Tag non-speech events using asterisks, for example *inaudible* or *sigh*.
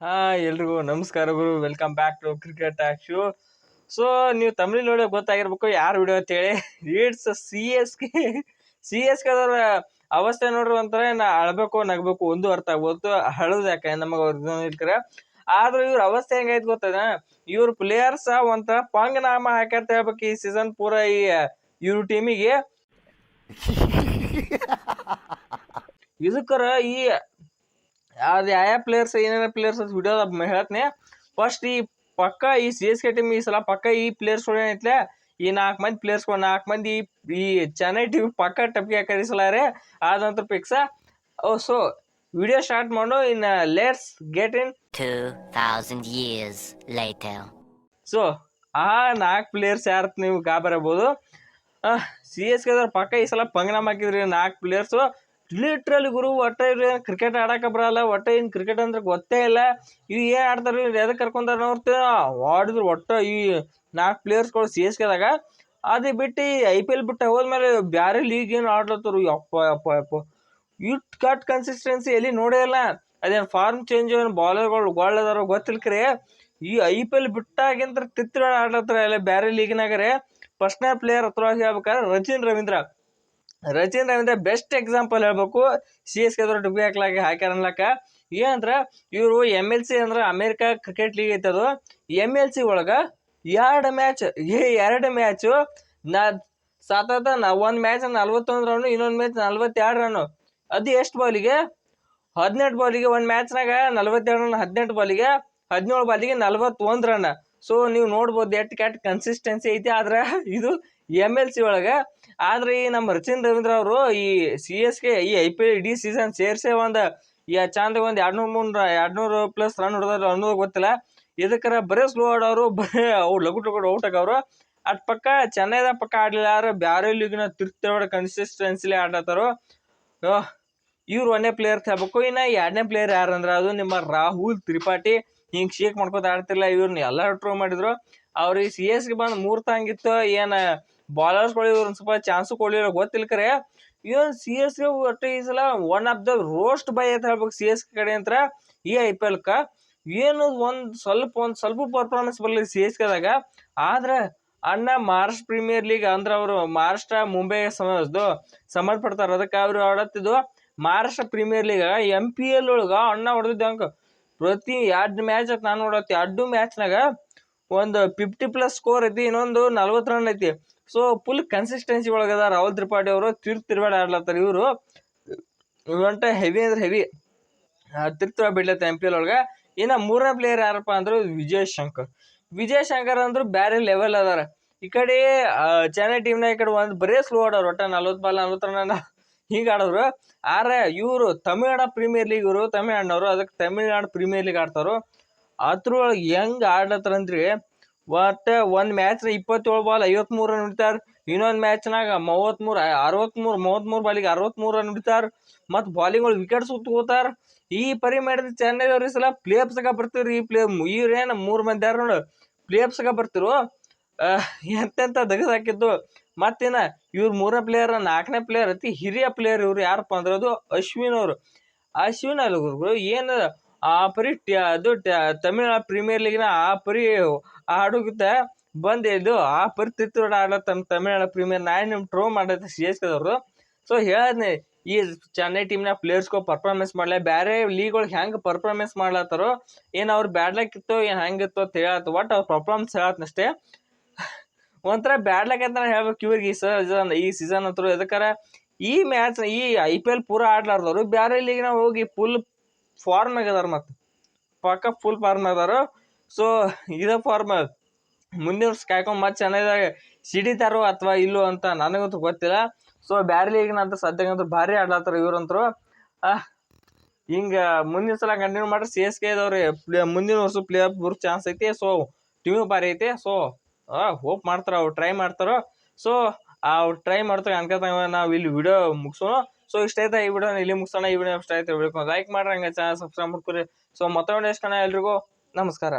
ಹಾ ಎಲ್ರಿಗೂ ನಮಸ್ಕಾರ ಗುರು. Welcome back to cricket talk show so ನೀವು ತಮಿಳ್ ನೋಡಿ ಗೊತ್ತಾಗಿರ್ಬೇಕು ಯಾರು ವಿಡಿಯೋ ಅಂತೇಳಿ it's C S K C S K ಅದರ ಅವಸ್ಥೆ ನೋಡ್ರಿ ಅಂತಾರೆ ನಾ ಅಳ್ಬೇಕು ನಗಬೇಕು ಒಂದು ಅರ್ಥ ಆಗ್ಬೋದು ಅಳೋದು ಯಾಕೆ ನಮಗೆ ಇರ್ತಾರೆ. ಆದ್ರೂ ಇವ್ರ ಅವಸ್ಥೆ ಹೆಂಗೈತೆ ಗೊತ್ತದ ಇವ್ರ ಪ್ಲೇಯರ್ಸ್ ಒಂಥರ ಪಂಗನಾಮ ಹಾಕ್ಯಾರ್ತ ಹೇಳ್ಬೇಕು ಈ ಸೀಸನ್ ಪೂರ ಈ ಇವ್ರ ಟೀಮಿಗೆ *laughs* ಇದಕ್ಕರ ಈ ಅದು ಯಾವ ಪ್ಲೇಯರ್ಸ್ ಏನೇನ ಪ್ಲೇಯರ್ಸ್ ಅಂತ ವಿಡಿಯೋ ಹೇಳ್ತೀನಿ. ಫಸ್ಟ್ ಈ ಪಕ್ಕ ಈ ಸಿ ಎಸ್ ಕೆ ಟೀಮ್ ಈ ಸಲ ಪಕ್ಕ ಈ ಪ್ಲೇಯರ್ಸ್ ಏನೈತ್ಲೆ ಈ ನಾಲ್ಕು ಮಂದಿ ಪ್ಲೇಯರ್ಸ್ ನಾಲ್ಕು ಮಂದಿ ಈ ಚೆನ್ನೈ ಟೀಮ್ ಪಕ್ಕ ಟಪ್ಪಿಗೆ ಹಾಕಿ ಸಲಾರೆ ಆದಂತ ಪಿಕ್ಸ ಓ ಸೊ ವಿಡಿಯೋ ಸ್ಟಾರ್ಟ್ ಮಾಡು in let's get in 2000 years later. So ಆ ನಾಲ್ಕು ಪ್ಲೇಯರ್ಸ್ ಯಾರು ನೀವು ಗಾಬರಬಹುದು ಸಿ ಎಸ್ ಕೆದವ್ರು ಪಕ್ಕ ಈ ಸಲ ಪಂಗನಾಮ್ ಹಾಕಿದ್ರಿ ನಾಲ್ಕು ಪ್ಲೇಯರ್ಸು ಲಿಟ್ರಲಿ ಗುರು ಒಟ್ಟ ಇವ್ರು ಕ್ರಿಕೆಟ್ ಆಡಕ್ಕೆ ಬರಲ್ಲ. ಒಟ್ಟ ಏನು ಕ್ರಿಕೆಟ್ ಅಂದ್ರೆ ಗೊತ್ತೇ ಇಲ್ಲ. ಇವು ಏನು ಆಡ್ತಾರೆ ಇವ್ರು ಎದಕ್ಕೆ ಕರ್ಕೊಂತಾರ ನೋಡ್ತೀವಿ ಆಡಿದ್ರು ಒಟ್ಟ ಈ ನಾಲ್ಕು ಪ್ಲೇಯರ್ಸ್ಗಳು ಸಿ ಎಸ್ ಕೆದಾಗ ಅದು ಬಿಟ್ಟು ಐ ಪಿ ಎಲ್ ಬಿಟ್ಟು ಹೋದ್ಮೇಲೆ ಬೇರೆ ಲೀಗ್ ಏನು ಆಡ್ಲತ್ತರು ಯಪ್ಪ ಯಪ್ಪ ಯಪ್ಪ. ಇಟ್ ಕಟ್ ಕನ್ಸಿಸ್ಟೆನ್ಸಿ ಎಲ್ಲಿ ನೋಡೇ ಇಲ್ಲ. ಅದೇನು ಫಾರ್ಮ್ ಚೇಂಜ್ ಏನು ಬಾಲರ್ಗಳು ಗೊಳ್ಳದಾರೋ ಗೊತ್ತಿಲ್ಕ್ರಿ, ಈ ಐ ಪಿ ಎಲ್ ಬಿಟ್ಟಾಗಿಂತ ತಿತ್ರ ಆಡ್ಲತ್ತಾರ ಎಲ್ಲ ಬೇರೆ ಲೀಗ್ನಾಗರೇ ಫಸ್ಟ್ನೇ ಪ್ಲೇಯರ್ ಹತ್ರ ಹೇಳ್ಬೇಕಾದ್ರೆ ರಚಿನ್ ರವೀಂದ್ರ. ರಚಿನ್ ರವೀಂದ್ರ ಬೆಸ್ಟ್ ಎಕ್ಸಾಂಪಲ್ ಹೇಳ್ಬೇಕು. ಸಿ ಎಸ್ ಕೆ ಡುಬ್ಬಿ ಹಾಕ್ಲಾಕ ಹಾಕ್ಯಾರ ಅನ್ಲಕ್ಕ. ಏನಂದ್ರೆ ಇವರು ಎಂ ಎಲ್ ಸಿ ಅಂದ್ರೆ ಅಮೇರಿಕಾ ಕ್ರಿಕೆಟ್ ಲೀಗ್ ಐತದು ಎಂ ಎಲ್ ಸಿ ಒಳಗ ಎರಡು ಮ್ಯಾಚ್ ಏ, ಎರಡು ಮ್ಯಾಚು ನಾ ಸತತ ನಾ, ಒಂದು ಮ್ಯಾಚ್ ನಲ್ವತ್ತೊಂದು ರನ್ ಇನ್ನೊಂದು ಮ್ಯಾಚ್ ನಲ್ವತ್ತೆರಡು ರನ್ ಅದು ಎಷ್ಟು ಬಾಲಿಗೆ ಹದಿನೆಂಟು ಬಾಲಿಗೆ ಒಂದು ಮ್ಯಾಚ್ನಾಗ ನಲ್ವತ್ತೆರಡು ರನ್ ಹದಿನೆಂಟು ಬಾಲಿಗೆ ಹದಿನೇಳು ಬಾಲಿಗೆ ನಲ್ವತ್ತೊಂದು ರನ್ ಸೊ ನೀವು ನೋಡ್ಬೋದು ಎಟ್ ಕ್ಯಾಟ್ ಕನ್ಸಿಸ್ಟೆನ್ಸಿ ಐತಿ, ಆದ್ರೆ *laughs* ಇದು ಎಂ ಎಲ್ ಸಿ ಒಳಗೆ. ಆದ್ರೆ ಈ ನಮ್ಮ ರಚಿನ್ ರವೀಂದ್ರ ಅವರು ಈ ಸಿ ಎಸ್ ಕೆ ಈ ಐ ಪಿ ಎಲ್ ಇಡೀ ಸೀಸನ್ ಸೇರ್ಸೆ ಒಂದು, ಈ ಚಾಂದ ಒಂದು ಎರಡ್ನೂರು ಮೂರು ಎರಡ್ನೂರು ಪ್ಲಸ್ ರನ್ ಹೊಡೆದ್ರು ಅನ್ನೋದು ಗೊತ್ತಿಲ್ಲ. ಇದಕ್ಕರ ಬರೀ ಸ್ಲೋ ಆಡೋರು, ಬರೀ ಅವ್ರು ಲಘು ಲಘು ಔಟ್ ಆಗವ್ರು. ಅಟ್ ಪಕ್ಕ ಚೆನ್ನೈದ ಪಕ್ಕ ಆಡಲಿಲ್ಲ, ಆದ್ರೆ ಬ್ಯಾರೆ ಲೀಗ್ನ ತಿರ್ತಿರೋಡ ಕನ್ಸಿಸ್ಟೆನ್ಸಿಲಿ ಆಡ್ಲತ್ತಾರು. ಇವ್ರು ಒಂದೇ ಪ್ಲೇಯರ್ ಹೇಳ್ಬೇಕು ಇನ್ನು ಎರಡನೇ ಪ್ಲೇಯರ್ ಯಾರಂದ್ರೆ ಅದು ನಿಮ್ಮ ರಾಹುಲ್ ತ್ರಿಪಾಠಿ. ಹಿಂಗೆ ಶೇಕ್ ಮಾಡ್ಕೊತ ಆಡ್ತಿಲ್ಲ ಇವ್ರನ್ನ ಎಲ್ಲ ಟ್ರೋ ಮಾಡಿದ್ರು. ಅವ್ರಿಗೆ ಸಿ ಎಸ್ಗೆ ಬಂದು ಮೂರು ತಂಗಿತ್ತು ಏನು ಬಾಲರ್ಸ್ಗಳು ಇವ್ರು ಸ್ವಲ್ಪ ಚಾನ್ಸು ಕೊಡಲಿಲ್ಲ ಗೊತ್ತಿಲ್ಲ ಕರೆ. ಇವನ್ ಸಿ ಎಸ್ಗೆ ಒಟ್ಟು ಈ ಸಲ one of the roast buy ಅಂತ ಹೇಳ್ಬೇಕು ಸಿ ಎಸ್ ಕಡೆ ಅಂತ. ಈ ಐ ಪಿ ಎಲ್ ಕ. ಏನು ಒಂದು ಸ್ವಲ್ಪ ಒಂದು ಸ್ವಲ್ಪ ಪರ್ಫಾರ್ಮೆನ್ಸ್ ಬರಲಿ ಸಿ ಎಸ್ ಕೆದಾಗ ಆದ್ರೆ ಅಣ್ಣ ಮಹಾರಾಷ್ಟ್ರ ಪ್ರೀಮಿಯರ್ ಲೀಗ್ ಅಂದ್ರೆ ಅವರು ಮಹಾರಾಷ್ಟ್ರ ಮುಂಬೈ ಸಮ ಸಂಬಂಧಪಡ್ತಾರೆ ಅದಕ್ಕೆ ಅವರು ಆಡತ್ತಿದ್ದು. Maharashtra premier league M P L ಒಳಗ ಅಣ್ಣ ಹೊಡೆದಿದ್ದೆ ಅಂಕ ಪ್ರತಿ ಎರಡು ಮ್ಯಾಚ್ ನಾನು ನೋಡತ್ತೆ. ಎರಡು ಮ್ಯಾಚ್ನಾಗ ಒಂದು ಫಿಫ್ಟಿ ಪ್ಲಸ್ ಸ್ಕೋರ್ ಐತಿ, ಇನ್ನೊಂದು ನಲ್ವತ್ತು ರನ್ ಐತಿ. ಸೊ ಫುಲ್ ಕನ್ಸಿಸ್ಟೆನ್ಸಿ ಒಳಗದ ರಾಹುಲ್ ತ್ರಿಪಾಠಿ ಅವರು. ತಿರ್ತ್ ತಿರ್ಬೇಡ ಆಡ್ಲತ್ತಾರ ಇವರು. ಇವಂಟ ಹೆವಿ ಅಂದ್ರೆ ಹೆವಿ ತಿರ್ತಿರ ಬಿಡ್ಲತ್ತ ಎಂ ಪಿ ಎಲ್ ಒಳಗೆ. ಇನ್ನು ಮೂರನೇ ಪ್ಲೇಯರ್ ಯಾರಪ್ಪ ಅಂದ್ರೆ ವಿಜಯ್ ಶಂಕರ್. ವಿಜಯ್ ಶಂಕರ್ ಅಂದ್ರೆ ಬೇರೆ ಲೆವೆಲ್ ಅದಾರ. ಈ ಕಡೆ ಚೆನ್ನೈ ಟೀಮ್ನಾಗ ಈ ಕಡೆ ಒಂದು ಬರೇ ಸ್ಲೋ ಆಡೋರು ಒಟ್ಟ ನಲ್ವತ್ತು ಬಾಲ್ ನಲ್ವತ್ತು ರನ್ ಹಿಂಗೆ ಆದರೆ ಇವರು ತಮಿಳ್ನಾಡು ಪ್ರೀಮಿಯರ್ ಲೀಗ್ ಇವರು ತಮಿಳ್ನಾಡಿನವರು ಅದಕ್ಕೆ ತಮಿಳ್ನಾಡು ಪ್ರೀಮಿಯರ್ ಲೀಗ್ ಆಡ್ತಾರೋ ಅದ್ರೊಳಗೆ ಹೆಂಗೆ ಆಡ್ಲತ್ತಾರಂದ್ರಿ ಒಟ್ಟು ಒಂದು ಮ್ಯಾಚ್ ಇಪ್ಪತ್ತೇಳು ಬಾಲ್ ಐವತ್ಮೂರು ರನ್ ಹೊಡಿತಾರ. ಇನ್ನೊಂದು ಮ್ಯಾಚ್ನಾಗ ಮೂವತ್ತ್ಮೂರು ಅರವತ್ತ್ಮೂರು ಮೂವತ್ತ್ಮೂರು ಬಾಲಿಗೆ ಅರವತ್ತ್ಮೂರು ರನ್ ಹೊಡಿತಾರ. ಮತ್ತು ಬಾಲಿಂಗ್ಗಳು ವಿಕೆಟ್ ಸುತ್ತಕೋತಾರ ಈ ಪರಿ ಮಾಡಿದ ಚೆನ್ನೈದವ್ರು ಈ ಸಲ ಪ್ಲೇಪ್ಸ್ಗೆ ಬರ್ತೀರಿ ಈ ಪ್ಲೇ ಇವ್ರೇನು ಮೂರು ಮಂದಿ ಯಾರು ನೋಡು? ಪ್ಲೇಪ್ಸ್ಗೆ ಬರ್ತಿರು. ಎಂತೆಂತ ದಗದ್ ಹಾಕಿದ್ದು ಮತ್ತಿನ, ಇವ್ರ ಮೂರನೇ ಪ್ಲೇಯರ್ ನಾಲ್ಕನೇ ಪ್ಲೇಯರ್ ಅತಿ ಹಿರಿಯ ಪ್ಲೇಯರ್ ಇವ್ರು ಯಾರಪ್ಪ ಅಂದ್ರೆ ಅದು ಅಶ್ವಿನ್ ಅವರು ಅಶ್ವಿನ್ ಅಲ್ಲಿ ಏನು ಆ ಪರಿ ಅದು ತಮಿಳ್ನಾಡು ಪ್ರೀಮಿಯರ್ ಲೀಗ್ನ ಆ ಪರಿ ಆಡುತ್ತ ಬಂದಿದ್ದು ಆ ಪರಿ ತಿತ್ತೋಡ ಆಡ್ಲತ್ತ ತಮಿಳ್ನಾಡು ಪ್ರೀಮಿಯರ್ ನಾನು ನಿಮ್ ಟ್ರೋ ಮಾಡತ್ತೆ ಸಿ ಎಸ್ ಕೆದವ್ರು ಸೊ ಹೇಳದ್ನಿ, ಈ ಚೆನ್ನೈ ಟೀಮ್ನ ಪ್ಲೇಯರ್ಸ್ಗೋ ಪರ್ಫಾರ್ಮೆನ್ಸ್ ಮಾಡಲ್ಲ ಬೇರೆ ಲೀಗ್ಗಳಿಗೆ ಹೆಂಗೆ ಪರ್ಫಾರ್ಮೆನ್ಸ್ ಮಾಡ್ಲತ್ತಾರೋ, ಏನು ಅವ್ರು ಬ್ಯಾಡ್ಲಕ್ಕಿತ್ತು ಏನು ಹೆಂಗಿತ್ತು ಅಂತ ಹೇಳತ್ತ ಒಟ್ಟು ಅವ್ರ ಪರ್ಫಾರ್ಮೆನ್ಸ್ ಹೇಳತ್ನಷ್ಟೇ ಒಂಥರ ಬ್ಯಾಡ್ಲಕ್ ಅಂತ ಹೇಳ್ಬೇಕು ಇವ್ರಿಗೆ ಈ ಸೀಸನ್ ಈ ಸೀಸನ್ ಅಂತೂ. ಎದಕ್ಕಾರ ಈ ಮ್ಯಾಚ್ ಈ ಐ ಪಿ ಎಲ್ ಪೂರ ಆಡ್ಲಾರ್ದವ್ರು ಬೇರೆ ಲೀಗ್ನ ಹೋಗಿ ಫುಲ್ ಫಾರ್ಮ್ ಅದಾರ ಮತ್ತು. ಪಕ್ಕ ಫುಲ್ ಫಾರ್ಮ್ ಅದಾರ ಸೊ ಇದ ಫಾರ್ಮ್ ಮುಂದಿನ ವರ್ಷ ಕಾಯ್ಕೊಂಡು ಮತ್ತೆ ಚೆನ್ನೈದಾಗ ಸಿಡಿತಾರೋ ಅಥವಾ ಇಲ್ಲೋ ಅಂತ ನನಗಂತೂ ಗೊತ್ತಿಲ್ಲ. ಸೊ ಬ್ಯಾರೆ ಲೀಗ್ನ ಅಂತ ಸದ್ಯಕ್ಕಂತೂ ಭಾರಿ ಆಡ್ಲತ್ತಾರ ಇವ್ರಂತರು ಹಿಂಗೆ ಮುಂದಿನ ಸಲ ಕಂಟಿನ್ಯೂ ಮಾಡ್ರಿ ಸಿ ಎಸ್ ಕೆ ಇದಾವ್ರಿ ಮುಂದಿನ ವರ್ಷ ಪ್ಲೇ ಆಫ್ ಬರೋ ಚಾನ್ಸ್ ಐತಿ. ಸೊ ಟೀಮು ಭಾರಿ ಐತಿ. ಸೊ ಹೋಪ್ ಮಾಡ್ತಾರ, ಅವ್ರು ಟ್ರೈ ಮಾಡ್ತಾರೋ. ಸೊ ಅವ್ರು ಟ್ರೈ ಮಾಡ್ತಾರೆ ಅನ್ಕೋತ ನಾವು ಇಲ್ಲಿ ವಿಡಿಯೋ ಮುಗಿಸೋಣ. ಸೊ ಇಷ್ಟ ಆಯ್ತಾ ಈ ವಿಡಿಯೋ ಇಲ್ಲಿ ಮುಗಿಸೋಣ, ಈ ವಿಡಿಯೋ ಇಷ್ಟ ಆಯ್ತು? ಲೈಕ್ ಮಾಡ್ರಿ ಹಂಗೆ ಚಾನಲ್ ಸಬ್ಸ್ಕ್ರೈಬ್ ಮಾಡ್ಕೊರಿ. ಸೊ ಮತ್ತೊಂದು ಎಷ್ಟು ಕಣ ಎಲ್ರಿಗೂ ನಮಸ್ಕಾರ.